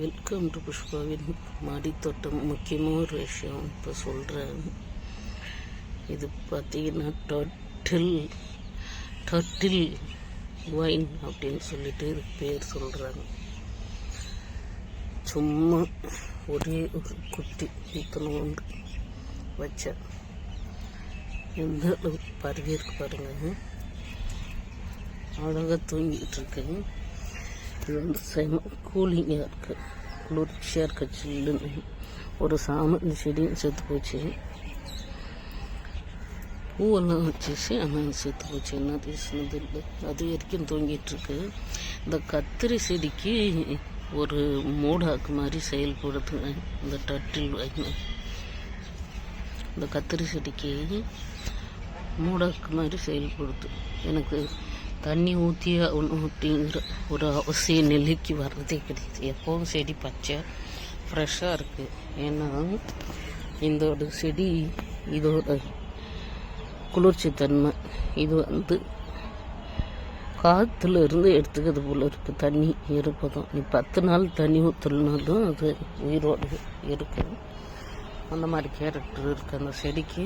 Welcome to புஷ்பாவின் மாடித்தோட்டம். முக்கியமாக ஒரு விஷயம் இப்போ சொல்கிறேன் இது பார்த்தீங்கன்னா டட்டில் டட்டில் ஒயின் அப்படின்னு சொல்லிட்டு இது பேர் சொல்கிறாங்க சும்மா ஒரே ஒரு குட்டி இத்தனோண்டு வச்சேன் எந்த அளவுக்கு பரவி இருக்கு பாருங்கள் அழகாக தூங்கிட்டு இருக்கு. இது வந்து செம கூலிங்காக இருக்குது குளிர்ச்சியாக இருக்க சில்லுன்னு ஒரு சாமந்தி செடியும் செத்து போச்சு. பூவெல்லாம் வச்சிச்சு ஆனால் செத்து போச்சு. என்ன பேசுனது இல்லை அது வரைக்கும் தூங்கிட்டுருக்கு இந்த கத்திரி செடிக்கு ஒரு மூடாக்கு மாதிரி செயல்படுதுங்க இந்த டட்டில் வைங்க. இந்த கத்திரி செடிக்கு மூடாக்கு மாதிரி செயல்படுது எனக்கு தண்ணி ஊற்றி ஆகணும் அப்படிங்கிற ஒரு அவசியம் நெல்லிக்கு வர்றதே கிடையாது. எப்போவும் செடி பச்சை ஃப்ரெஷ்ஷாக இருக்குது ஏன்னா இதோட செடி இதோட குளிர்ச்சி தன்மை. இது வந்து காற்றுல இருந்து எடுத்துக்கிறது போல் இருக்குது தண்ணி இருப்பதும். நீ பத்து நாள் தண்ணி ஊற்றலனாலும் அது உயிரோடு இருக்கும் அந்த மாதிரி கேரக்டர் இருக்குது அந்த செடிக்கு.